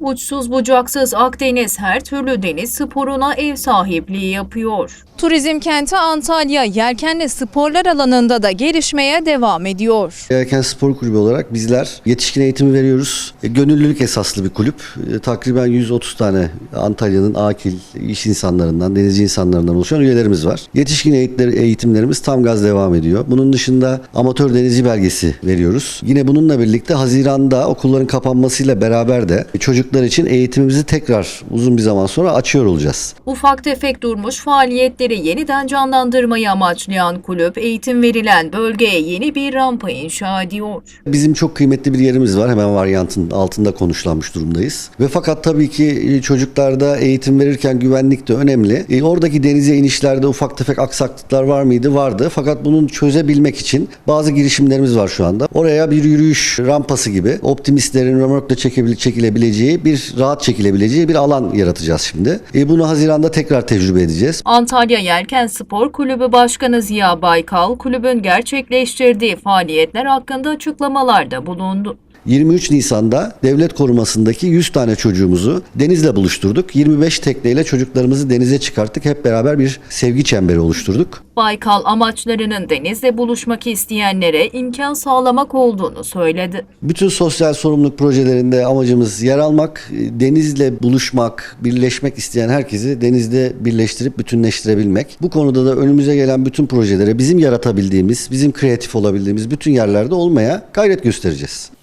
Uçsuz bucaksız Akdeniz her türlü deniz sporuna ev sahipliği yapıyor. Turizm kenti Antalya yelkenli sporlar alanında da gelişmeye devam ediyor. Yelken Spor Kulübü olarak bizler yetişkin eğitimi veriyoruz. E, Gönüllülük esaslı bir kulüp. E, Takriben 130 tane Antalya'nın akil iş insanlarından, denizci insanlarından oluşan üyelerimiz var. Yetişkin eğitimlerimiz tam gaz devam ediyor. Bunun dışında amatör denizci belgesi veriyoruz. Yine bununla birlikte Haziran'da okulların kapanmasıyla beraber de çocuklar için eğitimimizi tekrar uzun bir zaman sonra açıyor olacağız. Ufak tefek durmuş faaliyetleri yeniden canlandırmayı amaçlayan kulüp eğitim verilen bölgeye yeni bir rampa inşa ediyor. Bizim çok kıymetli bir yerimiz var. Hemen varyantın altında konuşlanmış durumdayız. Ve fakat tabii ki e, çocuklarda eğitim verirken güvenlik de önemli. E, oradaki denize inişlerde ufak tefek aksaklıklar var mıydı? Vardı. Fakat bunu çözebilmek için bazı girişimlerimiz var şu anda. Oraya bir yürüyüş rampası gibi optimistlerin römorkla çekilebileceği bir rahat çekilebileceği bir alan yaratacağız şimdi. E, bunu Haziran'da tekrar tecrübe edeceğiz. Antalya Yelken Spor Kulübü Başkanı Ziya Baykal, kulübün gerçekleştirdiği faaliyetler hakkında açıklamalarda bulundu. 23 Nisan'da devlet korumasındaki 100 tane çocuğumuzu denizle buluşturduk. 25 tekneyle çocuklarımızı denize çıkarttık. Hep beraber bir sevgi çemberi oluşturduk. Baykal amaçlarının denizle buluşmak isteyenlere imkan sağlamak olduğunu söyledi. Bütün sosyal sorumluluk projelerinde amacımız yer almak, denizle buluşmak, birleşmek isteyen herkesi denizde birleştirip bütünleştirebilmek. Bu konuda da önümüze gelen bütün projelere bizim yaratabildiğimiz, bizim kreatif olabildiğimiz bütün yerlerde olmaya gayret göstereceğiz.